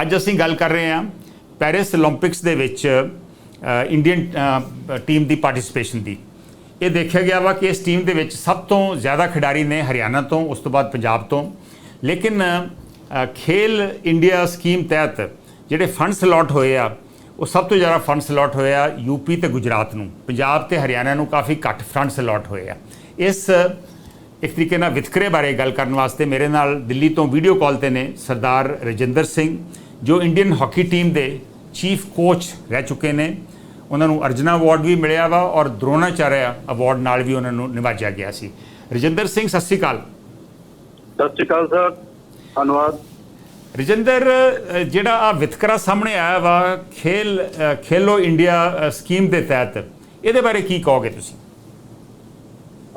ਅੱਜ ਅਸੀਂ ਗੱਲ ਕਰ ਰਹੇ ਹਾਂ ਪੈਰਿਸ 올림픽ਸ ਦੇ ਵਿੱਚ ਇੰਡੀਅਨ ਟੀਮ ਦੀ ਪਾਰਟਿਸਿਪੇਸ਼ਨ ਦੀ। ਇਹ ਦੇਖਿਆ ਗਿਆ ਵਾ ਕਿ ਇਸ ਟੀਮ ਦੇ ਵਿੱਚ ਸਭ ਤੋਂ ਜ਼ਿਆਦਾ ਖਿਡਾਰੀ ਨੇ ਹਰਿਆਣਾ ਤੋਂ, ਉਸ ਤੋਂ ਬਾਅਦ ਪੰਜਾਬ ਤੋਂ। ਲੇਕਿਨ ਖੇਲ ਇੰਡੀਆ ਸਕੀਮ ਤਹਿਤ ਜਿਹੜੇ ਫੰਡਸ ਅਲਾਟ ਹੋਏ ਆ, ਉਹ ਸਭ ਤੋਂ ਜ਼ਿਆਦਾ ਫੰਡਸ ਅਲਾਟ ਹੋਏ ਆ ਯੂਪੀ ਤੇ ਗੁਜਰਾਤ ਨੂੰ। ਪੰਜਾਬ ਤੇ ਹਰਿਆਣਾ ਨੂੰ ਕਾਫੀ ਘੱਟ ਫੰਡਸ ਅਲਾਟ ਹੋਏ ਆ। ਇਸ, ਇੱਕ ਤਰੀਕੇ ਨਾਲ ਵਿਤਕਰੇ ਬਾਰੇ ਗੱਲ ਕਰਨ ਵਾਸਤੇ ਮੇਰੇ ਨਾਲ ਦਿੱਲੀ ਤੋਂ ਵੀਡੀਓ ਕਾਲ ਤੇ ਨੇ ਸਰਦਾਰ ਰਜਿੰਦਰ ਸਿੰਘ ਜੋ ਇੰਡੀਅਨ ਹਾਕੀ ਟੀਮ ਦੇ ਚੀਫ ਕੋਚ ਰਹਿ ਚੁੱਕੇ ਨੇ ਉਹਨਾਂ ਨੂੰ ਅਰਜਨਾ ਅਵਾਰਡ ਵੀ ਮਿਲਿਆ ਵਾ ਔਰ ਦਰੋਣਾਚਾਰਿਆ ਅਵਾਰਡ ਨਾਲ ਵੀ ਉਹਨਾਂ ਨੂੰ ਨਿਵਾਜਿਆ ਗਿਆ ਸੀ। ਰਜਿੰਦਰ ਸਿੰਘ ਸਤਿ ਸ਼੍ਰੀ ਅਕਾਲ। ਸਤਿ ਸ਼੍ਰੀ ਅਕਾਲ ਸਰ ਧੰਨਵਾਦ। ਰਜਿੰਦਰ ਜਿਹੜਾ ਆ ਵਿਤਕਰਾ ਸਾਹਮਣੇ ਆਇਆ ਵਾ ਖੇਲ ਖੇਲੋ ਇੰਡੀਆ ਸਕੀਮ ਦੇ ਤਹਿਤ ਇਹਦੇ ਬਾਰੇ ਕੀ ਕਹੋਗੇ ਤੁਸੀਂ?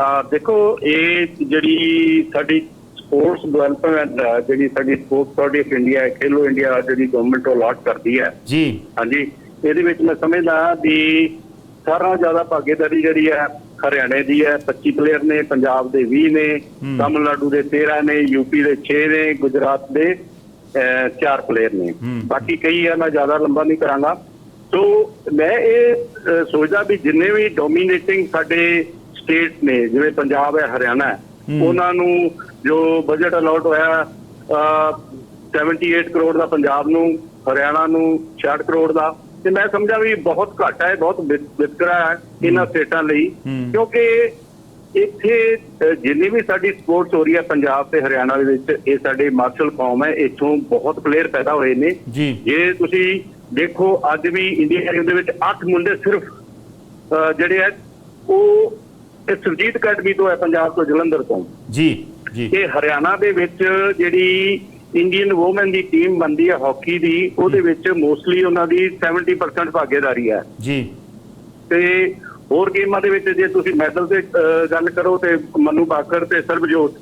ਆ ਦੇਖੋ ਇਹ ਜਿਹੜੀ ਸਾਡੀ ਸਪੋਰਟਸ ਡਿਵੈਲਪਮੈਂਟ ਜਿਹੜੀ ਸਾਡੀ ਸਪੋਰਟਸ ਅਥਾਰਟੀ ਆਫ ਇੰਡੀਆ ਹੈ ਖੇਲੋ ਇੰਡੀਆ ਜਿਹੜੀ ਗਵਰਨਮੈਂਟ ਅਲਾਟ ਕਰਦੀ ਹੈ। ਜੀ। ਹਾਂਜੀ। ਇਹਦੇ ਵਿੱਚ ਮੈਂ ਸਮਝਦਾ ਵੀ ਸਾਰਾ ਜ਼ਿਆਦਾ ਭਾਗੀਦਾਰੀ ਜਿਹੜੀ ਹੈ ਹਰਿਆਣੇ ਦੀ ਹੈ 25 ਪਲੇਅਰ ਨੇ ਪੰਜਾਬ ਦੇ 20 ਨੇ ਤਾਮਿਲਨਾਡੂ ਦੇ 13 ਨੇ ਯੂਪੀ ਦੇ 6 ਨੇ ਗੁਜਰਾਤ ਦੇ 4 ਪਲੇਅਰ ਨੇ। ਬਾਕੀ ਕਈ ਹੈ ਮੈਂ ਜ਼ਿਆਦਾ ਲੰਬਾ ਨਹੀਂ ਕਰਾਂਗਾ। ਸੋ ਮੈਂ ਇਹ ਸੋਚਦਾ ਵੀ ਜਿੰਨੇ ਵੀ ਡੋਮੀਨੇਟਿੰਗ ਸਾਡੇ ਸਟੇਟ ਨੇ ਜਿਵੇਂ ਪੰਜਾਬ ਹੈ ਹਰਿਆਣਾ ਹੈ। ਉਹਨਾਂ ਨੂੰ ਜੋ ਬਜਟ ਅਲਾਟ ਹੋਇਆ ਅਹ, 78 ਕਰੋੜ ਦਾ ਪੰਜਾਬ ਨੂੰ ਹਰਿਆਣਾ ਨੂੰ 66 ਕਰੋੜ ਦਾ। ਤੇ ਮੈਂ ਸਮਝਾਂ ਵੀ ਬਹੁਤ ਘੱਟ ਹੈ ਬਹੁਤ ਵਿਤ- ਵਿਤਕਰਾ ਹੈ ਇਹਨਾਂ ਸਟੇਟਾਂ ਲਈ। ਕਿਉਂਕਿ ਇੱਥੇ ਜਿੰਨੀ ਵੀ ਸਾਡੀ ਸਪੋਰਟਸ ਹੋ ਰਹੀ ਹੈ ਪੰਜਾਬ ਤੇ ਹਰਿਆਣਾ ਦੇ ਵਿੱਚ ਇਹ ਸਾਡੇ ਮਾਰਸ਼ਲ ਕੌਮ ਹੈ ਇੱਥੋਂ ਬਹੁਤ ਪਲੇਅਰ ਪੈਦਾ ਹੋਏ ਨੇ। ਜੀ। ਤੁਸੀਂ ਦੇਖੋ ਅੱਜ ਵੀ ਇੰਡੀਆ ਟੀਮ ਦੇ ਵਿੱਚ 8 ਮੁੰਡੇ ਸਿਰਫ ਜਿਹੜੇ ਹੈ ਉਹ ਸੁਰਜੀਤ ਅਕੈਡਮੀ ਤੋਂ ਹੈ ਪੰਜਾਬ ਤੋਂ ਜਲੰਧਰ ਤੋਂ। ਜੀ। ਜੀ ਇਹ ਹਰਿਆਣਾ ਦੇ ਵਿੱਚ ਜਿਹੜੀ ਇੰਡੀਅਨ ਔਮਨ ਦੀ ਟੀਮ ਬਣਦੀ ਹੈ ਹਾਕੀ ਦੀ ਉਹਦੇ ਵਿੱਚ ਮੋਸਟਲੀ ਉਹਨਾਂ ਦੀ 70% ਭਾਗੀਦਾਰੀ ਹੈ ਜੀ ਤੇ ਹੋਰ ਗੇਮਾਂ ਦੇ ਵਿੱਚ ਜੇ ਤੁਸੀਂ ਮੈਡਲ ਤੇ ਅਹ, ਗੱਲ ਕਰੋ ਤੇ ਮਨੂ ਬਾਕਰ ਤੇ ਸਰਬਜੋਤ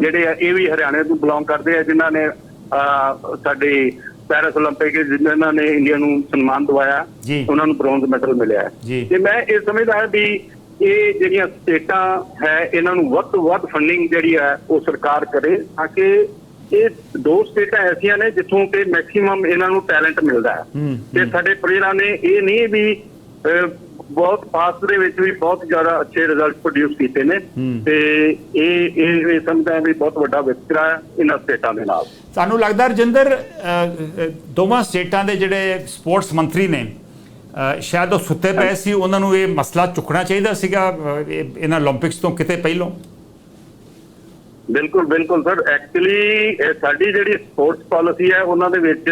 ਜਿਹੜੇ ਆ ਇਹ ਵੀ ਹਰਿਆਣੇ ਤੋਂ ਬਿਲੋਂਗ ਕਰਦੇ ਆ ਜਿਨ੍ਹਾਂ ਨੇ ਅਹ, ਸਾਡੇ ਪੈਰਿਸ 올림픽 ਜਿਨ੍ਹਾਂ ਨੇ ਇੰਡੀਆ ਨੂੰ ਸਨਮਾਨ ਦਵਾਇਆ ਜੀ। ਉਹਨਾਂ ਨੂੰ ਬ੍ਰੌਂਜ਼ ਮੈਡਲ ਮਿਲਿਆ ਹੈ। ਜੀ। ਤੇ ਮੈਂ ਇਹ ਸਮਝਦਾ ਹਾਂ ਵੀ ਇਹ ਜਿਹੜੀਆਂ ਸਟੇਟਾਂ ਹੈ ਇਹਨਾਂ ਨੂੰ ਵੱਧ ਤੋਂ ਵੱਧ ਫੰਡਿੰਗ ਜਿਹੜੀ ਹੈ ਉਹ ਸਰਕਾਰ ਕਰੇ ਤਾਂ ਕਿ ਇਹ ਦੋ ਸਟੇਟਾਂ ਐਸੀਆਂ ਨੇ ਜਿੱਥੋਂ ਕਿ ਮੈਕਸਿਮਮ ਇਹਨਾਂ ਨੂੰ ਟੈਲੈਂਟ ਮਿਲਦਾ ਹੈ। ਤੇ ਸਾਡੇ ਪਲੇਅਰਾਂ ਨੇ ਇਹ ਨਹੀਂ ਵੀ ਬਹੁਤ ਫਾਸਟ ਦੇ ਵਿੱਚ ਵੀ ਬਹੁਤ ਜ਼ਿਆਦਾ ਅੱਛੇ ਰਿਜ਼ਲਟ ਪ੍ਰੋਡਿਊਸ ਕੀਤੇ ਨੇ। ਤੇ ਇਹ ਇਹ ਸਮਝਦਾ ਵੀ ਬਹੁਤ ਵੱਡਾ ਵਿਤਕਰਾ ਹੈ ਇਹਨਾਂ ਸਟੇਟਾਂ ਦੇ ਨਾਲ। ਤੁਹਾਨੂੰ ਲੱਗਦਾ ਰਜਿੰਦਰ ਦੋਵਾਂ ਸਟੇਟਾਂ ਦੇ ਜਿਹੜੇ ਸਪੋਰਟਸ ਮੰਤਰੀ ਨੇ ਸ਼ਾਇਦ ਉਹ ਸੁੱਤੇ ਪਏ ਸੀ ਉਹਨਾਂ ਨੂੰ ਇਹ ਮਸਲਾ ਚੁੱਕਣਾ ਚਾਹੀਦਾ ਸੀਗਾ ਇਹਨਾਂ 올림픽ਸ ਤੋਂ ਕਿਤੇ ਪਹਿਲਾਂ? ਬਿਲਕੁਲ ਬਿਲਕੁਲ ਸਰ। ਐਕਚੁਅਲੀ ਸਾਡੀ ਜਿਹੜੀ ਸਪੋਰਟਸ ਪਾਲਿਸੀ ਹੈ ਉਹਨਾਂ ਦੇ ਵਿੱਚ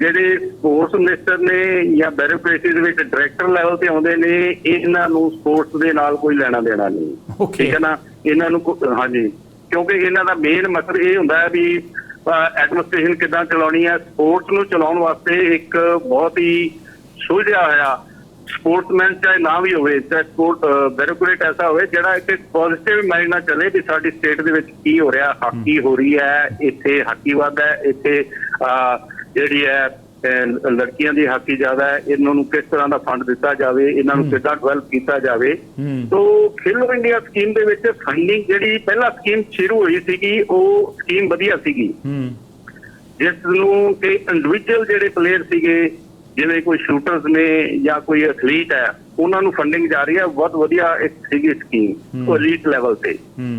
ਜਿਹੜੇ ਸਪੋਰਟਸ ਮਿਨਿਸਟਰ ਨੇ ਜਾਂ ਬੈਰੋਕ੍ਰੇਸੀ ਦੇ ਵਿੱਚ ਡਾਇਰੈਕਟਰ ਲੈਵਲ ਤੇ ਆਉਂਦੇ ਨੇ ਇਹਨਾਂ ਨੂੰ ਸਪੋਰਟਸ ਦੇ ਨਾਲ ਕੋਈ ਲੈਣਾ ਦੇਣਾ ਨਹੀਂ। ਠੀਕ ਹੈ ਨਾ? ਇਹਨਾਂ ਨੂੰ ਹਾਂਜੀ। ਕਿਉਂਕਿ ਇਹਨਾਂ ਦਾ ਮੇਨ ਮਕਸਦ ਇਹ ਹੁੰਦਾ ਹੈ ਵੀ ਐਡਮਿਨਿਸਟ੍ਰੇਸ਼ਨ ਕਿਦਾਂ ਚਲਾਉਣੀ ਹੈ। ਸਪੋਰਟਸ ਨੂੰ ਚਲਾਉਣ ਵਾਸਤੇ ਇੱਕ ਬਹੁਤ ਹੀ ਸੁਲਝਿਆ ਹੋਇਆ ਸਪੋਰਟਸਮੈਨ ਚਾਹੇ ਨਾ ਵੀ ਹੋਵੇ ਚਾਹੇ ਸਪੋਰਟ ਬਿਊਰੋਕਰੇਟ ਐਸਾ ਹੋਵੇ ਜਿਹੜਾ ਇੱਕ ਪੋਜ਼ਿਟਿਵ ਮਾਈਂਡ ਨਾਲ ਚੱਲੇ ਵੀ ਸਾਡੀ ਸਟੇਟ ਦੇ ਵਿੱਚ ਕੀ ਹੋ ਰਿਹਾ ਹਾਕੀ ਹੋ। ਰਹੀ ਹੈ ਇੱਥੇ ਹਾਕੀ ਵੱਧ ਹੈ ਇੱਥੇ ਜਿਹੜੀ ਹੈ ਲੜਕੀਆਂ ਦੀ ਹਾਕੀ ਜ਼ਿਆਦਾ ਹੈ ਇਹਨਾਂ ਨੂੰ ਕਿਸ ਤਰ੍ਹਾਂ ਦਾ ਫੰਡ ਦਿੱਤਾ ਜਾਵੇ ਇਹਨਾਂ ਨੂੰ ਕਿੱਦਾਂ ਡਿਵੈਲਪ ਕੀਤਾ ਜਾਵੇ। ਤੋ ਖੇਲੋ ਇੰਡੀਆ ਸਕੀਮ ਦੇ ਵਿੱਚ ਫੰਡਿੰਗ ਜਿਹੜੀ ਪਹਿਲਾ ਸਕੀਮ ਸ਼ੁਰੂ ਹੋਈ ਸੀਗੀ ਉਹ ਸਕੀਮ ਵਧੀਆ ਸੀਗੀ। ਜਿਸ ਨੂੰ ਕਿ ਇੰਡੀਵਿਜੂਅਲ ਜਿਹੜੇ ਪਲੇਅਰ ਸੀਗੇ ਜਿਵੇਂ ਕੋਈ ਸ਼ੂਟਰਸ ਨੇ ਜਾਂ ਕੋਈ ਐਥਲੀਟ ਹੈ ਉਹਨਾਂ ਨੂੰ ਫੰਡਿੰਗ ਜਾ ਰਹੀ ਹੈ ਬਹੁਤ ਵਧੀਆ ਇੱਕ ਸੀਗੀ ਸਕੀਮ ਉਹ ਲੈਵਲ ਤੇ।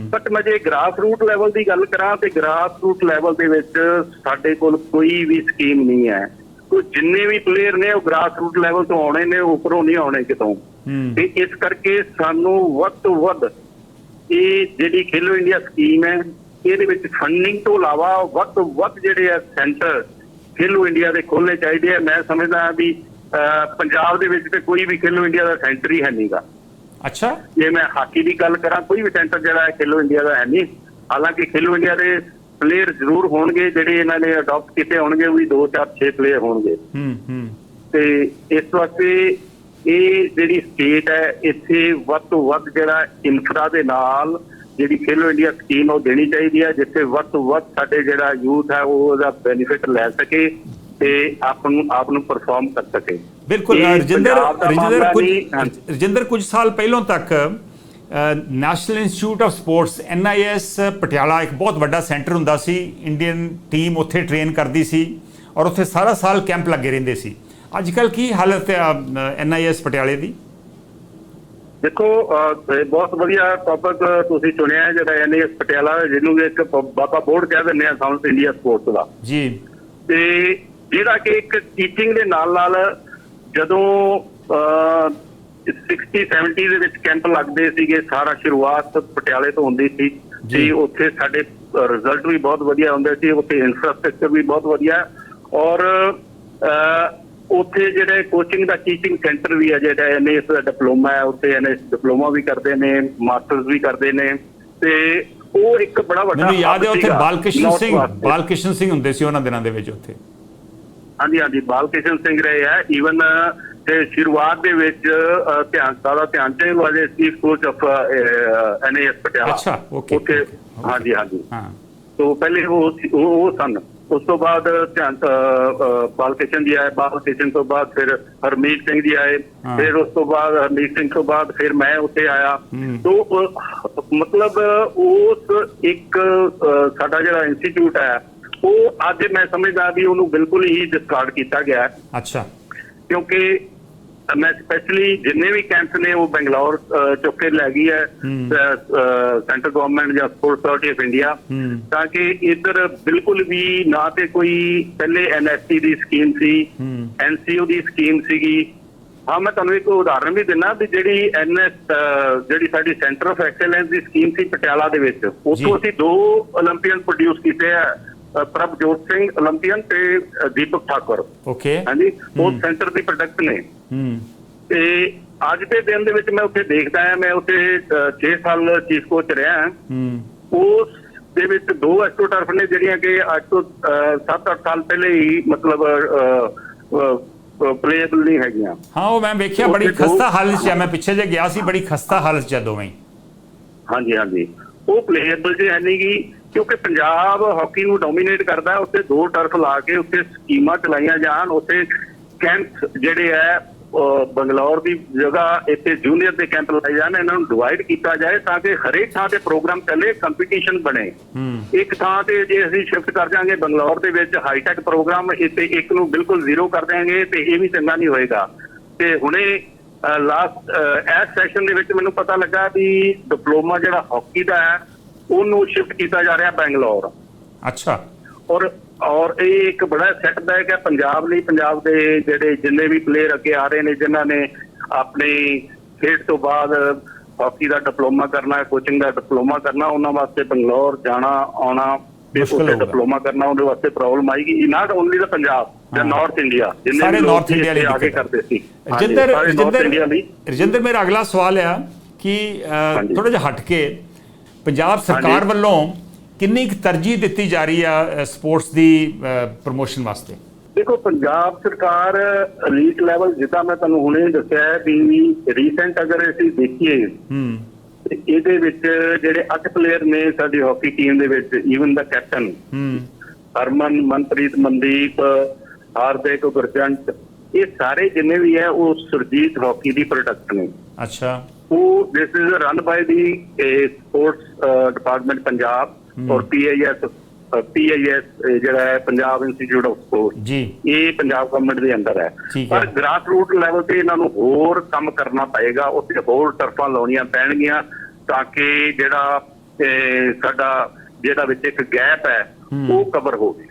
ਬਟ ਮੈਂ ਜੇ ਗ੍ਰਾਸ ਰੂਟ ਲੈਵਲ ਦੀ ਗੱਲ ਕਰਾਂ ਤੇ ਗ੍ਰਾਸ ਰੂਟ ਲੈਵਲ ਦੇ ਵਿੱਚ ਸਾਡੇ ਕੋਲ ਕੋਈ ਵੀ ਸਕੀਮ ਨਹੀਂ ਹੈ। ਕੋਈ ਜਿੰਨੇ ਵੀ ਪਲੇਅਰ ਨੇ ਉਹ ਗ੍ਰਾਸ ਰੂਟ ਲੈਵਲ ਤੋਂ ਆਉਣੇ ਨੇ ਉੱਪਰੋਂ ਨਹੀਂ ਆਉਣੇ ਕਿਤੋਂ। ਤੇ ਇਸ ਕਰਕੇ ਸਾਨੂੰ ਵੱਧ ਤੋਂ ਵੱਧ ਇਹ ਜਿਹੜੀ ਖੇਲੋ ਇੰਡੀਆ ਸਕੀਮ ਹੈ ਇਹਦੇ ਵਿੱਚ ਫੰਡਿੰਗ ਤੋਂ ਇਲਾਵਾ ਵੱਧ ਤੋਂ ਵੱਧ ਜਿਹੜੇ ਆ ਸੈਂਟਰ ਖੇਲੋ ਇੰਡੀਆ ਦੇ ਖੋਲ੍ਹਣੇ ਚਾਹੀਦੇ ਆ। ਮੈਂ ਸਮਝਦਾ ਵੀ ਪੰਜਾਬ ਦੇ ਵਿੱਚ ਤੇ ਕੋਈ ਵੀ ਖੇਲੋ ਇੰਡੀਆ ਦਾ ਸੈਂਟਰ ਹੀ ਹੈ ਨਹੀਂਗਾ ਅੱਛਾ। ਜੇ ਮੈਂ ਹਾਕੀ ਦੀ ਗੱਲ ਕਰਾਂ ਕੋਈ ਵੀ ਸੈਂਟਰ ਜਿਹੜਾ ਹੈ ਖੇਲੋ ਇੰਡੀਆ ਦਾ ਹੈ ਨਹੀਂ। ਹਾਲਾਂਕਿ ਖੇਲੋ ਇੰਡੀਆ ਦੇ ਪਲੇਅਰ ਜ਼ਰੂਰ ਹੋਣਗੇ ਜਿਹੜੇ ਇਹਨਾਂ ਨੇ ਅਡਾਪਟ ਕੀਤੇ ਹੋਣਗੇ ਵੀ 2 4 6 ਪਲੇਅਰ ਹੋਣਗੇ। ਹੂੰ ਹੂੰ। ਤੇ ਇਸ ਵਾਸਤੇ ਇਹ ਜਿਹੜੀ ਸਟੇਟ ਹੈ ਇੱਥੇ ਵੱਧ ਤੋਂ ਵੱਧ ਜਿਹੜਾ ਇਨਫਰਾ ਦੇ ਨਾਲ ਜਿਹੜੀ ਖੇਲੋ ਇੰਡੀਆ ਸਕੀਮ ਉਹ ਦੇਣੀ ਚਾਹੀਦੀ ਹੈ ਜਿੱਥੇ ਵੱਧ ਤੋਂ ਵੱਧ ਸਾਡੇ ਜਿਹੜਾ ਯੂਥ ਹੈ ਉਹ ਉਹਦਾ ਬੈਨੀਫਿਟ ਲੈ ਸਕੇ ਤੇ ਆਪ ਨੂੰ ਆਪ ਨੂੰ ਪਰਫਾਰਮ ਕਰ ਸਕੇ। ਬਿਲਕੁਲ ਰਜਿੰਦਰ ਰਜਿੰਦਰ ਕੁਝ। ਰਜਿੰਦਰ ਕੁਝ ਸਾਲ ਪਹਿਲਾਂ ਤੱਕ national institute of sports NIS Patiala ਇੱਕ ਬਹੁਤ ਵੱਡਾ ਸੈਂਟਰ ਹੁੰਦਾ ਸੀ। ਇੰਡੀਅਨ ਟੀਮ ਉੱਥੇ ਟ੍ਰੇਨ ਕਰਦੀ ਸੀ ਔਰ ਉੱਥੇ ਸਾਰਾ ਸਾਲ ਕੈਂਪ ਲੱਗੇ ਰਹਿੰਦੇ ਸੀ। ਅੱਜ ਕੱਲ ਕੀ ਹਾਲਤ ਹੈ ਐਨਆਈਐਸ ਪਟਿਆਲੇ ਦੀ? ਦੇਖੋ ਇਹ ਬਹੁਤ ਵਧੀਆ ਟੌਪਿਕ ਤੁਸੀਂ ਚੁਣਿਆ ਹੈ ਜਿਹੜਾ ਐਨਐਸ ਪਟਿਆਲਾ ਜਿਹਨੂੰ ਇੱਕ ਬਾਬਾ ਬੋਰਡ ਕਹਿ ਦਿੰਦੇ ਆ ਸਾਊਥ ਇੰਡੀਆ ਸਪੋਰਟਸ ਦਾ। ਜੀ। ਤੇ ਜਿਹੜਾ ਕਿ ਇੱਕ ਟੀਚਿੰਗ ਦੇ ਨਾਲ ਨਾਲ ਜਦੋਂ ਅਹ, 60 70 ਦੇ ਵਿੱਚ ਕੈਂਪ ਲੱਗਦੇ ਸੀਗੇ ਸਾਰਾ ਸ਼ੁਰੂਆਤ ਪਟਿਆਲੇ ਤੋਂ ਹੁੰਦੀ ਸੀ ਜੀ। ਉੱਥੇ ਸਾਡੇ ਰਿਜ਼ਲਟ ਵੀ ਬਹੁਤ ਵਧੀਆ ਹੁੰਦੇ ਸੀ ਉੱਥੇ ਇਨਫਰਾਸਟ੍ਰਕਚਰ ਵੀ ਬਹੁਤ ਵਧੀਆ। ਔਰ ਉੱਥੇ ਜਿਹੜੇ ਕੋਚਿੰਗ ਦਾ ਟੀਚਿੰਗ ਸੈਂਟਰ ਵੀ ਹੈ ਜਿਹੜਾ ਐਨਐਸ ਦਾ ਡਿਪਲੋਮਾ ਹੈ ਉੱਥੇ ਐਨਐਸ ਡਿਪਲੋਮਾ ਵੀ ਕਰਦੇ ਨੇ ਮਾਸਟਰਸ ਵੀ ਕਰਦੇ ਨੇ ਤੇ ਉਹ ਇੱਕ ਬੜਾ ਵੱਡਾ ਮੈਨੂੰ ਯਾਦ ਹੈ ਉੱਥੇ north ਸਿੰਘ ਵਾਸਤੇ। ਬਾਲਕ੍ਰਿਸ਼ਨ ਸਿੰਘ ਹੁੰਦੇ ਸੀ ਉਹਨਾਂ ਦਿਨਾਂ ਦੇ ਵਿੱਚ ਉੱਥੇ। ਹਾਂਜੀ ਹਾਂਜੀ ਬਾਲਕ੍ਰਿਸ਼ਨ ਸਿੰਘ ਰਹੇ ਹੈ ਈਵਨ ਤੇ ਸ਼ੁਰੂਆਤ ਦੇ ਵਿੱਚ ਧਿਆਨ ਸਾਦਾ ਧਿਆਨ ਚੰਦ ਵਾਲੇ chief coach of NAS Patiala ਅੱਛਾ, okay. ਹਾਂਜੀ ਹਾਂਜੀ। ਹਾਂ। ਤੋਂ ਪਹਿਲੇ ਉਹ ਉਹ ਸਨ। ਉਸ ਤੋਂ ਬਾਅਦ ਧਿਆਨ ਅਹ, ਬਾਲਕ੍ਰਿਸ਼ਨ ਜੀ ਆਏ ਬਾਲਕ੍ਰਿਸ਼ਨ ਤੋਂ ਬਾਅਦ ਫਿਰ ਹਰਮੀਤ ਸਿੰਘ ਜੀ ਆਏ। ਫਿਰ ਉਸ ਤੋਂ ਬਾਅਦ ਹਰਮੀਤ ਸਿੰਘ ਤੋਂ ਬਾਅਦ ਫਿਰ ਮੈਂ ਉੱਥੇ ਆਇਆ। ਤੋਂ ਮਤਲਬ ਉਸ ਇੱਕ ਸਾਡਾ ਜਿਹੜਾ ਇੰਸਟੀਚਿਊਟ ਹੈ ਉਹ ਅੱਜ ਮੈਂ ਸਮਝਦਾ ਵੀ ਉਹਨੂੰ ਬਿਲਕੁਲ ਹੀ ਡਿਸਕਾਰਡ ਕੀਤਾ ਗਿਆ ਹੈ ਅੱਛਾ ਕਿਉਂਕਿ ਮੈਂ ਸਪੈਸ਼ਲੀ ਜਿੰਨੇ ਵੀ ਕੈਂਪ ਨੇ ਉਹ ਬੰਗਲੌਰ ਚੁੱਕੇ ਲੈ ਗਈ ਹੈ ਸੈਂਟਰ ਗਵਰਨਮੈਂਟ ਜਾਂ ਸਪੋਰਟ ਅਥਾਰਟੀ ਆਫ ਇੰਡੀਆ ਤਾਂ ਕਿ ਇੱਧਰ ਬਿਲਕੁਲ ਵੀ ਨਾ ਤੇ ਕੋਈ ਪਹਿਲੇ ਐਨਐਸਟੀ ਦੀ ਸਕੀਮ ਸੀ ਐਨਸੀਓ ਦੀ ਸਕੀਮ ਸੀਗੀ। ਹਾਂ ਮੈਂ ਤੁਹਾਨੂੰ ਇੱਕ ਉਦਾਹਰਨ ਵੀ ਦਿੰਨਾ ਵੀ ਜਿਹੜੀ ਐਨਐਸ ਜਿਹੜੀ ਸਾਡੀ ਸੈਂਟਰ ਆਫ ਐਕਸਲੈਂਸ ਦੀ ਸਕੀਮ ਸੀ ਪਟਿਆਲਾ ਦੇ ਵਿੱਚ ਉੱਥੋਂ ਅਸੀਂ ਦੋ 올림픽ੀਅਨ ਪ੍ਰੋਡਿਊਸ ਕੀਤੇ ਆ। ਪ੍ਰਭਜੋਤ ਸਿੰਘ 올림픽ਨ ਤੇ ਦੀਪਕ ਠਾਕੁਰ। ਓਕੇ ਹਾਂਜੀ? ਉਹ ਸੈਂਟਰ ਦੀ ਪ੍ਰੋਡਕਟ ਨੇ। ਹੂੰ। ਤੇ ਅੱਜ ਦੇ ਦਿਨ ਦੇ ਵਿੱਚ ਮੈਂ ਉੱਥੇ ਦੇਖਦਾ ਆ ਮੈਂ ਉੱਥੇ 6 ਸਾਲ ਚੀਫ ਕੋਚ ਰਿਹਾ ਹੂੰ। ਉਸ ਦੇ ਵਿੱਚ ਦੋ ਐਸਟੋ ਟਰਫ ਨੇ ਜਿਹੜੀਆਂ ਕਿ ਅੱਜ ਤੋਂ 7-8 ਸਾਲ ਪਹਿਲੇ ਹੀ ਮਤਲਬ ਪਲੇਏਬਲ ਨਹੀਂ ਹੈਗੀਆਂ। ਹਾਂ ਉਹ ਮੈਂ ਵੇਖਿਆ ਬੜੀ ਖਸਤਾ ਹਾਲਤ 'ਚ ਮੈਂ ਪਿੱਛੇ ਜੇ ਗਿਆ ਸੀ ਬੜੀ ਖਸਤਾ ਹਾਲਤ 'ਚ ਆ ਹਾਂਜੀ ਹਾਂਜੀ। ਉਹ ਪਲੇਏਬਲ ਜੇ ਹੈ ਨਹੀਂਗੀ ਕਿਉਂਕਿ ਪੰਜਾਬ ਹਾਕੀ ਨੂੰ ਡੋਮੀਨੇਟ ਕਰਦਾ ਹੈ ਉੱਥੇ ਦੋ ਟਰਫ ਲਾ ਕੇ ਉੱਥੇ ਸਕੀਮਾਂ ਚਲਾਈਆਂ ਜਾਣ ਉੱਥੇ ਕੈਂਪ ਜਿਹੜੇ ਹੈ ਬੰਗਲੌਰ ਦੀ ਜਗ੍ਹਾ ਇੱਥੇ ਜੂਨੀਅਰ ਦੇ ਕੈਂਪ ਲਾਏ ਜਾਣ ਇਹਨਾਂ ਨੂੰ ਡਿਵਾਈਡ ਕੀਤਾ ਜਾਏ ਤਾਂ ਕਿ ਹਰੇਕ ਥਾਂ ਤੇ ਪ੍ਰੋਗਰਾਮ ਚੱਲੇ ਕੰਪੀਟੀਸ਼ਨ ਬਣੇ। ਇੱਕ ਥਾਂ ਤੇ ਜੇ ਅਸੀਂ ਸ਼ਿਫਟ ਕਰ ਜਾਾਂਗੇ ਬੰਗਲੌਰ ਦੇ ਵਿੱਚ ਹਾਈਟੈਕ ਪ੍ਰੋਗਰਾਮ ਇੱਥੇ ਇੱਕ ਨੂੰ ਬਿਲਕੁਲ ਜ਼ੀਰੋ ਕਰ ਦਿਆਂਗੇ ਤੇ ਇਹ ਵੀ ਚੰਗਾ ਨਹੀਂ ਹੋਏਗਾ। ਤੇ ਹੁਣੇ ਲਾਸਟ ਐਸ ਸੈਸ਼ਨ ਦੇ ਵਿੱਚ ਮੈਨੂੰ ਪਤਾ ਲੱਗਾ ਵੀ ਡਿਪਲੋਮਾ ਜਿਹੜਾ ਹਾਕੀ ਦਾ ਹੈ ਉਹਨੂੰ ਸ਼ਿਫਟ ਕੀਤਾ ਜਾ ਰਿਹਾ ਬੰਗਲੌਰ ਅੱਛਾ ਔਰ ਔਰ ਇਹ ਇੱਕ ਬੜਾ ਸੈਟਬੈਕ ਹੈ ਪੰਜਾਬ ਲਈ ਪੰਜਾਬ ਦੇ ਜਿਹੜੇ ਜਿੰਨੇ ਵੀ ਪਲੇਅਰ ਅੱਗੇ ਆ ਰਹੇ ਨੇ ਜਿਨ੍ਹਾਂ ਨੇ ਆਪਣੀ ਖੇਡ ਤੋਂ ਬਾਅਦ ਹਾਕੀ ਦਾ ਡਿਪਲੋਮਾ ਕਰਨਾ ਕੋਚਿੰਗ ਦਾ ਡਿਪਲੋਮਾ ਕਰਨਾ ਉਹਨਾਂ ਵਾਸਤੇ ਬੰਗਲੌਰ ਜਾਣਾ ਆਉਣਾ ਉੱਥੇ। ਡਿਪਲੋਮਾ ਕਰਨਾ ਉਹਦੇ ਵਾਸਤੇ ਪ੍ਰੋਬਲਮ ਆਏਗੀ ਨਾਟ ਓਨਲੀ ਦਾ ਪੰਜਾਬ ਜਾਂ ਹਾਂ। ਨਾਰਥ ਇੰਡੀਆ ਜਿੰਨੇ ਨਾਰਥ ਇੰਡੀਆ ਲਈ ਇੱਥੇ ਆ ਕੇ ਦਿੱਕਤ ਹੈ। ਕਰਦੇ ਸੀ ਰਜਿੰਦਰ ਰਜਿੰਦਰ ਰਜਿੰਦਰ ਮੇਰਾ ਅਗਲਾ ਸਵਾਲ ਆ ਕਿ। ਥੋੜਾ ਜਿਹਾ ਹਟ ਕੇ ਪੰਜਾਬ ਸਰਕਾਰ। ਵੱਲੋਂ ਕਿੰਨੀ ਕੁ ਤਰਜੀਹ ਦਿੱਤੀ ਜਾ ਰਹੀ ਆ ਸਪੋਰਟਸ ਦੀ ਪ੍ਰੋਮੋਸ਼ਨ ਵਾਸਤੇ? ਦੇਖੋ ਪੰਜਾਬ ਸਰਕਾਰ ਐਲੀਟ ਲੈਵਲ ਜਿੱਦਾਂ ਮੈਂ ਤੁਹਾਨੂੰ ਹੁਣੇ ਦੱਸਿਆ ਹੈ ਵੀ ਰੀਸੈਂਟ ਅਗਰ ਅਸੀਂ ਦੇਖੀਏ ਹੂੰ। ਇਹਦੇ ਵਿੱਚ ਜਿਹੜੇ ਅੱਠ ਪਲੇਅਰ ਨੇ ਸਾਡੀ ਹਾਕੀ ਟੀਮ ਦੇ ਵਿੱਚ ਈਵਨ ਦਾ ਕੈਪਟਨ ਹੂੰ। ਹਰਮਨ ਮਨਪ੍ਰੀਤ ਮਨਦੀਪ ਹਾਰਦਿਕ ਗੁਰਜੰਟ ਇਹ ਸਾਰੇ ਜਿੰਨੇ ਵੀ ਹੈ ਉਹ ਸੁਰਜੀਤ ਹਾਕੀ ਦੀ ਪ੍ਰੋਡਕਟ ਨੇ। ਅੱਛਾ। ਉਹ this is run by the sports department Punjab ਔਰ ਪੀਆਈਐਸ ਪੀਆਈਐਸ ਜਿਹੜਾ ਹੈ ਪੰਜਾਬ ਇੰਸਟੀਚਿਊਟ ਆਫ ਸਪੋਰਟ ਜੀ। ਇਹ ਪੰਜਾਬ ਗਵਰਨਮੈਂਟ ਦੇ ਅੰਦਰ ਹੈ। ਪਰ ਗ੍ਰਾਸ ਰੂਟ ਲੈਵਲ ਤੇ ਇਹਨਾਂ ਨੂੰ ਹੋਰ ਕੰਮ ਕਰਨਾ ਪਏਗਾ ਉੱਥੇ ਹੋਰ ਤਰਫਾਂ ਲਾਉਣੀਆਂ ਪੈਣਗੀਆਂ ਤਾਂ ਕਿ ਜਿਹੜਾ ਸਾਡਾ ਜਿਹੜਾ ਵਿੱਚ ਇੱਕ ਗੈਪ ਹੈ ਉਹ ਕਵਰ ਹੋਵੇ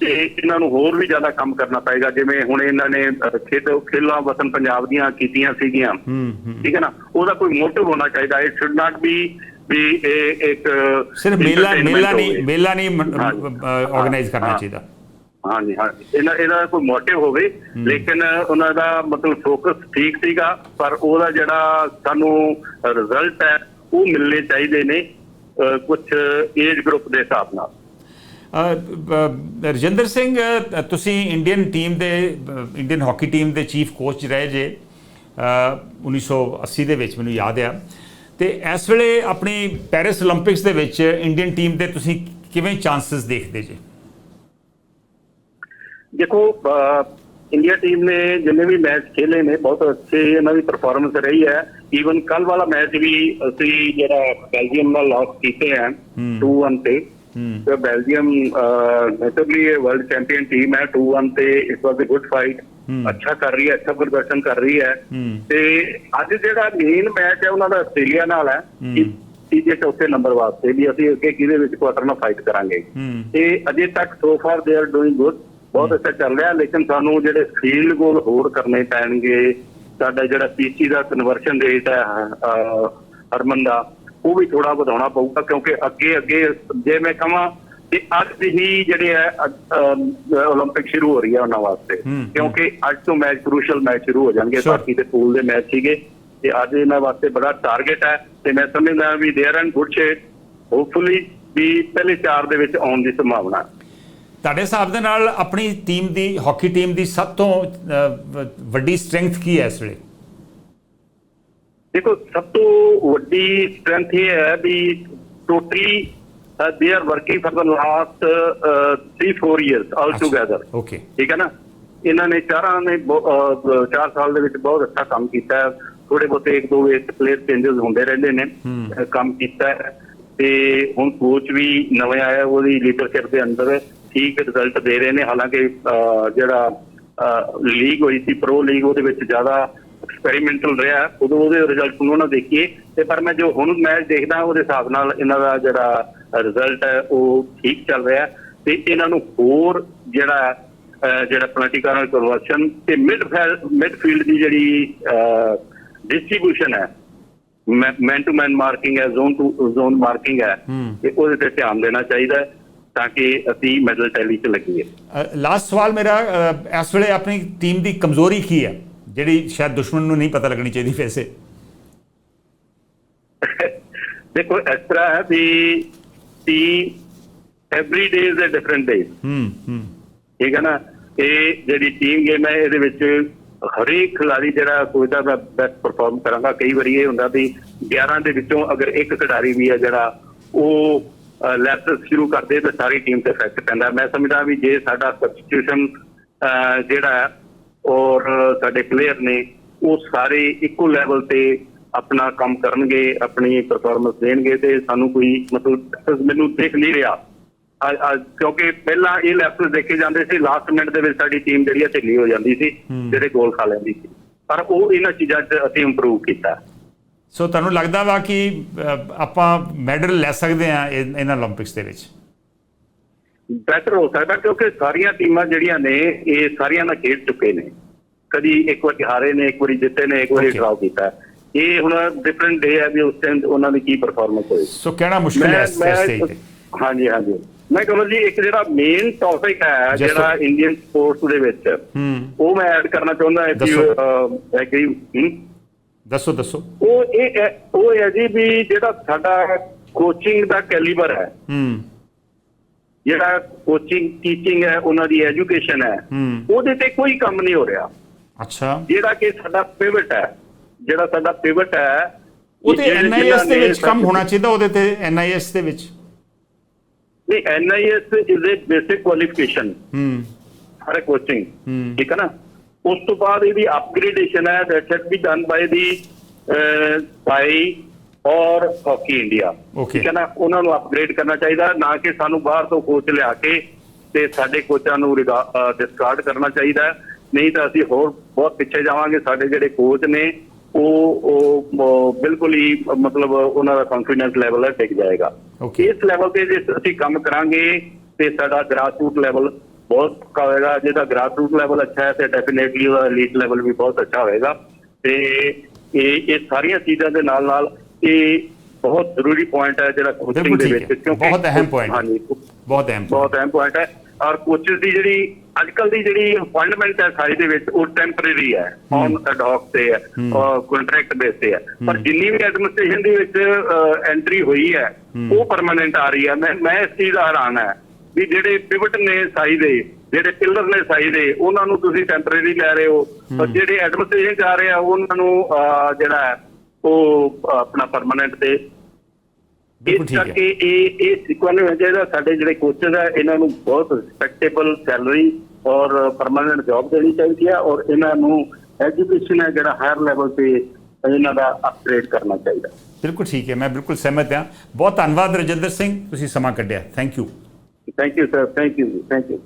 ਤੇ ਇਹਨਾਂ ਨੂੰ ਹੋਰ ਵੀ ਜ਼ਿਆਦਾ ਕੰਮ ਕਰਨਾ ਪਏਗਾ ਜਿਵੇਂ ਹੁਣ ਇਹਨਾਂ ਨੇ ਖੇਡ ਖੇਲਾਂ ਵਤਨ ਪੰਜਾਬ ਦੀਆਂ ਕੀਤੀਆਂ ਸੀਗੀਆਂ। ਠੀਕ ਹੈ ਨਾ? ਉਹਦਾ ਕੋਈ ਮੋਟਿਵ ਹੋਣਾ ਚਾਹੀਦਾ। ਇਟ ਸ਼ੁੱਡ ਨਾਟ ਬੀ ਵੀ ਇਹ ਇੱਕ ਸਿਰਫ ਮੇਲਾ ਮੇਲਾ। ਨਹੀਂ ਮੇਲਾ ਨਹੀਂ। ਆਰਗੇਨਾਈਜ਼ ਕਰਨਾ। ਚਾਹੀਦਾ। ਹਾਂਜੀ ਹਾਂਜੀ ਇਹਨਾਂ ਇਹਦਾ ਕੋਈ ਮੋਟਿਵ ਹੋਵੇ ਲੇਕਿਨ ਉਹਨਾਂ ਦਾ ਮਤਲਬ ਫੋਕਸ ਠੀਕ ਸੀਗਾ ਪਰ ਉਹਦਾ ਜਿਹੜਾ ਸਾਨੂੰ ਰਿਜ਼ਲਟ ਹੈ ਉਹ ਮਿਲਣੇ ਚਾਹੀਦੇ ਨੇ ਕੁਝ ਏਜ ਗਰੁੱਪ ਦੇ ਹਿਸਾਬ ਨਾਲ। ਰਜਿੰਦਰ ਸਿੰਘ ਤੁਸੀਂ ਇੰਡੀਅਨ ਟੀਮ ਦੇ ਇੰਡੀਅਨ ਹਾਕੀ ਟੀਮ ਦੇ ਚੀਫ ਕੋਚ ਰਹੇ ਜੇ 1980 ਦੇ ਵਿੱਚ ਮੈਨੂੰ ਯਾਦ ਆ। ਤੇ ਇਸ ਵੇਲੇ ਆਪਣੀ ਪੈਰਿਸ 올림픽ਸ ਦੇ ਵਿੱਚ ਇੰਡੀਅਨ ਟੀਮ ਦੇ ਤੁਸੀਂ ਕਿਵੇਂ ਚਾਂਸਸ ਦੇਖਦੇ ਜੇ? ਦੇਖੋ ਇੰਡੀਆ ਟੀਮ ਨੇ ਜਿੰਨੇ ਵੀ ਮੈਚ ਖੇਲੇ ਨੇ ਬਹੁਤ ਅੱਛੇ ਇਹਨਾਂ ਦੀ ਪਰਫਾਰਮੈਂਸ ਰਹੀ ਹੈ। ਈਵਨ ਕੱਲ ਵਾਲਾ ਮੈਚ ਵੀ ਅਸੀਂ ਜਿਹੜਾ ਬੈਲਜੀਅਮ ਨਾਲ ਲਾਸ ਕੀਤੇ ਆ 2-1 ਤੇ। ਤੇ ਬੈਲਜੀਅਮ ਨੈਚੁਰਲੀ ਇਹ ਵਰਲਡ ਚੈਂਪੀਅਨ ਟੀਮ ਹੈ 2-1 ਤੇ it was a good fight ਅੱਛਾ ਕਰ ਰਹੀ ਹੈ ਅੱਛਾ ਪ੍ਰਦਰਸ਼ਨ ਕਰ ਰਹੀ ਹੈ। ਤੇ ਅੱਜ ਜਿਹੜਾ ਮੇਨ ਮੈਚ ਹੈ ਉਹਨਾਂ ਦਾ ਆਸਟ੍ਰੇਲੀਆ ਨਾਲ ਹੈ। ਤੀਜੇ ਚੌਥੇ ਨੰਬਰ ਵਾਸਤੇ ਵੀ ਅਸੀਂ ਅੱਗੇ ਕਿਹਦੇ ਵਿੱਚ ਕੁਆਟਰ ਨਾਲ ਫਾਈਟ ਕਰਾਂਗੇ। ਤੇ ਅਜੇ ਤੱਕ so far they are doing good ਬਹੁਤ ਅੱਛਾ ਚੱਲ ਰਿਹਾ ਲੇਕਿਨ ਸਾਨੂੰ ਜਿਹੜੇ ਫੀਲਡ ਗੋਲ ਹੋਰ ਕਰਨੇ ਪੈਣਗੇ ਸਾਡਾ ਜਿਹੜਾ ਪੀਸੀ ਦਾ ਕਨਵਰਸ਼ਨ ਰੇਟ ਹੈ ਹਰਮਨ ਦਾ ਉਹ ਵੀ ਥੋੜਾ ਵਧਾਉਣਾ ਪਊਗਾ ਕਿਉਂਕਿ ਅੱਗੇ ਅੱਗੇ ਜੇ ਮੈਂ ਕਹਾਂ ਕਿ ਅੱਜ ਹੀ ਜਿਹੜੇ ਹੈ 올림픽 ਸ਼ੁਰੂ ਹੋ ਰਹੀ ਹੈ ਉਹਨਾਂ ਵਾਸਤੇ ਕਿਉਂਕਿ ਅੱਜ ਤੋਂ ਮੈਚ ਕ੍ਰੂਸ਼ਲ ਮੈਚ ਸ਼ੁਰੂ ਹੋ ਜਾਣਗੇ Sure. ਬਾਕੀ ਦੇ ਪੂਲ ਦੇ ਮੈਚ ਸੀਗੇ ਤੇ ਅੱਜ ਇਹਨਾਂ ਵਾਸਤੇ ਬੜਾ ਟਾਰਗੇਟ ਹੈ ਤੇ ਮੈਂ ਸਮਝਦਾ we there and good shape hopefully we ਪਹਿਲੇ ਚਾਰ ਦੇ ਵਿੱਚ ਆਉਣ ਦੀ ਸੰਭਾਵਨਾ ਹੈ ਤੁਹਾਡੇ ਹਿਸਾਬ ਦੇ ਨਾਲ ਆਪਣੀ ਟੀਮ ਦੀ ਹਾਕੀ ਟੀਮ ਦੀ ਸਭ ਤੋਂ ਅ, ਵ- ਵੱਡੀ ਸਟਰੈਂਥ ਕੀ ਹੈ ਇਸ ਵੇਲੇ ਦੇਖੋ ਸਭ ਤੋਂ ਵੱਡੀ ਸਟਰੈਂਥ ਇਹ ਹੈ ਵੀ totally they are working for the last 3-4 years all together okay ਠੀਕ ਹੈ ਨਾ? ਇਹਨਾਂ ਨੇ ਚਾਰਾਂ ਨੇ 4 ਸਾਲ ਦੇ ਵਿੱਚ ਬਹੁਤ ਅੱਛਾ ਕੰਮ ਕੀਤਾ ਹੈ। ਥੋੜੇ ਬਹੁਤੇ ਇੱਕ ਦੋ ਵਿੱਚ ਪਲੇਅਰ ਚੇਂਜਸ ਹੁੰਦੇ ਰਹਿੰਦੇ ਨੇ ਕੰਮ ਕੀਤਾ ਹੈ। ਤੇ ਹੁਣ ਕੋਚ ਵੀ ਨਵੇਂ ਆਇਆ ਉਹਦੀ ਲੀਡਰਸ਼ਿਪ ਦੇ ਅੰਦਰ ਠੀਕ ਰਿਜ਼ਲਟ ਦੇ ਰਹੇ ਨੇ। ਹਾਲਾਂਕਿ ਜਿਹੜਾ ਲੀਗ ਹੋਈ ਸੀ ਪ੍ਰੋ ਲੀਗ ਉਹਦੇ ਵਿੱਚ ਜ਼ਿਆਦਾ ਐਕਸਪੈਰੀਮੈਂਟਲ ਰਿਹਾ ਉਦੋਂ ਉਹਦੇ ਰਿਜ਼ਲਟ ਨੂੰ ਨਾ ਦੇਖੀਏ। ਤੇ ਪਰ ਮੈਂ ਜੋ ਹੁਣ ਮੈਚ ਦੇਖਦਾ ਉਹਦੇ ਹਿਸਾਬ ਨਾਲ ਇਹਨਾਂ ਦਾ ਜਿਹੜਾ ਰਿਜ਼ਲਟ ਹੈ ਉਹ ਠੀਕ ਚੱਲ ਰਿਹਾ। ਤੇ ਇਹਨਾਂ ਨੂੰ ਹੋਰ ਜਿਹੜਾ ਜਿਹੜਾ ਪੋਲੀਟੀਕਲ ਕਨਵਰਸ਼ਨ ਤੇ ਮਿਡ ਮਿਡਫੀਲਡ ਦੀ ਜਿਹੜੀ ਡਿਸਟ੍ਰੀਬਿਊਸ਼ਨ ਹੈ ਮੈਨ ਟੂ ਮੈਨ ਮਾਰਕਿੰਗ ਹੈ ਜ਼ੋਨ ਟੂ ਜ਼ੋਨ ਮਾਰਕਿੰਗ ਹੈ ਤੇ ਉਹਦੇ ਤੇ ਧਿਆਨ ਦੇਣਾ ਚਾਹੀਦਾ ਤਾਂ ਕਿ ਅਸੀਂ ਮੈਡਲ ਟੈਲੀ 'ਚ ਲੱਗੀਏ। ਲਾਸਟ ਸਵਾਲ ਮੇਰਾ ਇਸ ਵੇਲੇ ਆਪਣੀ ਟੀਮ ਦੀ ਕਮਜ਼ੋਰੀ ਕੀ ਹੈ? ਜਿਹੜੀ ਸ਼ਾਇਦ ਦੁਸ਼ਮਣ ਨੂੰ ਨਹੀਂ ਪਤਾ ਲੱਗਣੀ ਚਾਹੀਦੀ ਵੈਸੇ। ਦੇਖੋ ਇਸ ਤਰ੍ਹਾਂ ਹੈ ਵੀ T every day is a different day hmm hmm. ਠੀਕ ਹੈ ਨਾ? ਇਹ ਜਿਹੜੀ ਟੀਮ ਗੇਮ ਹੈ ਇਹਦੇ ਵਿੱਚ ਹਰੇਕ ਖਿਡਾਰੀ ਜਿਹੜਾ ਸੋਚਦਾ ਮੈਂ ਬੈਸਟ ਪਰਫਾਰਮ ਕਰਾਂਗਾ। ਕਈ ਵਾਰੀ ਇਹ ਹੁੰਦਾ ਵੀ 11 ਦੇ ਵਿੱਚੋਂ ਅਗਰ ਇੱਕ ਖਿਡਾਰੀ ਵੀ ਹੈ ਜਿਹੜਾ ਉਹ ਲੈਸਸ ਸ਼ੁਰੂ ਕਰਦੇ ਤਾਂ ਸਾਰੀ ਟੀਮ ਤੇ ਇਫੈਕਟ ਪੈਂਦਾ। ਮੈਂ ਸਮਝਦਾ ਵੀ ਜੇ ਸਾਡਾ ਸਬਸਟੀਟਿਊਸ਼ਨ ਜਿਹੜਾ ਔਰ ਸਾਡੇ ਪਲੇਅਰ ਨੇ ਉਹ ਸਾਰੇ ਇੱਕੋ ਲੈਵਲ ਤੇ ਆਪਣਾ ਕੰਮ ਕਰਨਗੇ ਆਪਣੀ ਪਰਫਾਰਮੈਂਸ ਦੇਣਗੇ ਤੇ ਸਾਨੂੰ ਕੋਈ ਮਤਲਬ ਮੈਨੂੰ ਦੇਖ ਨਹੀਂ ਰਿਹਾ। ਕਿਉਂਕਿ ਪਹਿਲਾਂ ਇਹ ਲੈਵਲ ਦੇਖੇ ਜਾਂਦੇ ਸੀ ਲਾਸਟ ਮਿੰਟ ਦੇ ਵਿੱਚ ਸਾਡੀ ਟੀਮ ਜਿਹੜੀ ਆ ਢਿੱਲੀ ਹੋ ਜਾਂਦੀ ਸੀ ਜਿਹੜੇ ਗੋਲ ਖਾ ਲੈਂਦੀ ਸੀ। ਪਰ ਉਹ ਇਹਨਾਂ ਚੀਜ਼ਾਂ 'ਚ ਅਸੀਂ ਇੰਪਰੂਵ ਕੀਤਾ। ਸੋ ਤੁਹਾਨੂੰ ਲੱਗਦਾ ਵਾ ਕਿ ਆਪਾਂ ਮੈਡਲ ਲੈ ਸਕਦੇ ਆ ਇਹਨਾਂ 올림픽ਸ ਦੇ ਵਿੱਚ? ਬੈਟਰ ਹੋ ਸਕਦਾ ਕਿਉਂਕਿ ਸਾਰੀਆਂ ਟੀਮਾਂ ਜਿਹੜੀਆਂ ਨੇ ਇਹ ਸਾਰੀਆਂ ਨਾਲ ਖੇਡ ਚੁੱਕੇ ਨੇ। ਕਦੀ ਇੱਕ ਵਾਰੀ ਹਾਰੇ ਨੇ ਇੱਕ ਵਾਰੀ ਜਿੱਤੇ ਨੇ ਇੱਕ ਵਾਰੀ. ਡਰਾਅ ਕੀਤਾ। ਇਹ ਹੁਣ ਡਿਫਰੈਂਟ ਡੇ ਹੈ ਵੀ ਉਸ ਟਾਈਮ ਉਹਨਾਂ ਦੀ ਕੀ ਪਰਫਾਰਮੈਂਸ ਹੋਈ ਸੋ ਕਹਿਣਾ ਮੁਸ਼ਕਿਲ ਹੈ ਇਸ ਸਟੇਜ ਤੇ। ਹਾਂਜੀ ਹਾਂਜੀ। ਮੈਂ ਕਹਾਂ ਜੀ ਇੱਕ ਜਿਹੜਾ ਮੇਨ ਟੌਪਿਕ ਹੈ ਜਿਹੜਾ. ਇੰਡੀਅਨ ਸਪੋਰਟਸ ਦੇ ਵਿੱਚ ਉਹ ਮੈਂ ਐਡ ਕਰਨਾ ਚਾਹੁੰਦਾ ਹਾਂ ਕਿ। ਐਗਰੀ ਦੱਸੋ। ਦੱਸੋ ਉਹ ਇਹ ਉਹ ਹੈ ਜੀ ਵੀ ਜਿਹੜਾ ਸਾਡਾ ਕੋਚਿੰਗ ਦਾ ਕੈਲੀਬਰ ਹੈ ਹੂੰ। ਜਿਹੜਾ ਕੋਚਿੰਗ ਟੀਚਿੰਗ ਹੈ ਉਹਨਾਂ ਦੀ ਐਜੂਕੇਸ਼ਨ ਹੈ ਉਹਦੇ ਤੇ ਕੋਈ ਕੰਮ ਨਹੀਂ ਹੋ ਰਿਹਾ। ਅੱਛਾ। ਜਿਹੜਾ ਕਿ ਸਾਡਾ ਪਿਵਟ ਹੈ ਜਿਹੜਾ ਸਾਡਾ ਪਿਵਟ ਹੈ ਉਹ ਤੇ ਐਨਆਈਐਸ ਦੇ ਵਿੱਚ ਕੰਮ ਹੋਣਾ ਚਾਹੀਦਾ ਉਹਦੇ ਤੇ ਐਨਆਈਐਸ ਦੇ ਵਿੱਚ? ਨਹੀਂ NIS is a basic qualification hmm. Har coaching ਠੀਕ ਹੈ ਨਾ? ਉਸ ਤੋਂ ਬਾਅਦ ਇਹਦੀ ਅਪਗ੍ਰੇਡੇਸ਼ਨ ਹੈ that shall be done by the by ਔਰ ਹਾਕੀ ਇੰਡੀਆ Okay. ਠੀਕ ਹੈ ਨਾ ਉਹਨਾਂ ਨੂੰ ਅਪਗ੍ਰੇਡ ਕਰਨਾ ਚਾਹੀਦਾ ਨਾ ਕਿ ਸਾਨੂੰ ਬਾਹਰ ਤੋਂ ਕੋਚ ਲਿਆ ਕੇ ਤੇ ਸਾਡੇ ਕੋਚਾਂ ਨੂੰ ਡਿਸਕਾਰਡ ਕਰਨਾ ਚਾਹੀਦਾ ਹੈ। ਨਹੀਂ ਤਾਂ ਅਸੀਂ ਹੋਰ ਬਹੁਤ ਪਿੱਛੇ ਜਾਵਾਂਗੇ ਸਾਡੇ ਜਿਹੜੇ ਕੋਚ ਨੇ ਉਹ ਉਹ ਬਿਲਕੁਲ ਹੀ ਮਤਲਬ ਉਹਨਾਂ ਦਾ ਕੌਨਫੀਡੈਂਸ ਲੈਵਲ ਹੈ ਡਿੱਗ ਜਾਏਗਾ Okay. ਇਸ ਲੈਵਲ ਤੇ ਜੇ ਅਸੀਂ ਕੰਮ ਕਰਾਂਗੇ ਤੇ ਸਾਡਾ ਗ੍ਰਾਸਰੂਟ ਲੈਵਲ ਬਹੁਤ ਪੱਕਾ ਹੋਏਗਾ ਜਿਹਦਾ ਗ੍ਰਾਸਰੂਟ ਲੈਵਲ ਅੱਛਾ ਹੈ ਤੇ ਡੈਫੀਨੇਟਲੀ ਉਹਦਾ ਐਲੀਟ ਲੈਵਲ ਵੀ ਬਹੁਤ ਅੱਛਾ ਹੋਏਗਾ ਤੇ ਇਹ ਇਹ ਸਾਰੀਆਂ ਚੀਜ਼ਾਂ ਦੇ ਨਾਲ ਨਾਲ ਇਹ ਬਹੁਤ ਜ਼ਰੂਰੀ ਪੁਆਇੰਟ ਹੈ ਜਿਹੜਾ ਕੋਚਿੰਗ ਦੇ ਵਿੱਚ ਹੈ। ਬਹੁਤ ਅਹਿਮ point ਹੈ। ਬਹੁਤ ਅਹਿਮ ਬਹੁਤ ਅਹਿਮ ਪੁਆਇੰਟ ਹੈ। ਔਰ ਕੋਚਸ ਦੀ ਜਿਹੜੀ ਅੱਜਕੱਲ ਦੀ ਜਿਹੜੀ ਅਪਾਇੰਟਮੈਂਟ ਹੈ ਸਾਰੀ ਦੇ ਵਿੱਚ ਉਹ ਟੈਂਪਰੇਰੀ ਹੈ। ਔਨ ਅਡੌਕ ਤੇ ਹੈ। ਔਰ ਕੰਟਰੈਕਟ ਬੇਸ ਤੇ ਹੈ। ਪਰ ਜਿੰਨੀ ਵੀ ਐਡਮਿਨਿਸਟ੍ਰੇਸ਼ਨ ਦੇ ਵਿੱਚ ਐਂਟਰੀ ਹੋਈ ਹੈ ਉਹ ਪਰਮਾਨੈਂਟ ਆ ਰਹੀ ਹੈ। ਮੈਂ ਮੈਂ ਇਸ ਚੀਜ਼ ਦਾ ਹੈਰਾਨ ਹੈ ਵੀ ਜਿਹੜੇ ਪਿਵਟ ਨੇ ਸਾਈ ਦੇ ਜਿਹੜੇ ਪਿਲਰ ਨੇ ਸਾਈ ਦੇ ਉਹਨਾਂ ਨੂੰ ਤੁਸੀਂ ਟੈਂਪਰੇਰੀ ਲੈ ਰਹੇ ਹੋ। ਪਰ ਜਿਹੜੇ ਐਡਮਿਨਿਸਟ੍ਰੇਸ਼ਨ ਚ ਆ ਰਹੇ ਆ ਉਹਨਾਂ ਨੂੰ ਜਿਹੜਾ ਉਹ ਆਪਣਾ ਪਰਮਾਨੈਂਟ ਤੇ। ਇਸ ਕਰਕੇ ਇਹ ਇਹ ਸਿਕਵਨ ਹੋਣਾ ਚਾਹੀਦਾ। ਸਾਡੇ ਜਿਹੜੇ ਕੋਚਸ ਆ ਇਹਨਾਂ ਨੂੰ ਬਹੁਤ ਰਿਸਪੈਕਟੇਬਲ ਸੈਲਰੀ ਔਰ ਪਰਮਾਨੈਂਟ ਜੌਬ ਦੇਣੀ ਚਾਹੀਦੀ ਹੈ ਔਰ ਇਹਨਾਂ ਨੂੰ ਐਜੂਕੇਸ਼ਨ ਹੈ ਜਿਹੜਾ ਹਾਇਰ ਲੈਵਲ ਤੇ ਇਹਨਾਂ ਦਾ ਅਪਗ੍ਰੇਡ ਕਰਨਾ ਚਾਹੀਦਾ। ਬਿਲਕੁਲ ਠੀਕ ਹੈ ਮੈਂ ਬਿਲਕੁਲ ਸਹਿਮਤ ਹਾਂ। ਬਹੁਤ ਧੰਨਵਾਦ ਰਜਿੰਦਰ ਸਿੰਘ ਤੁਸੀਂ ਸਮਾਂ ਕੱਢਿਆ। Thank you thank you sir thank you thank you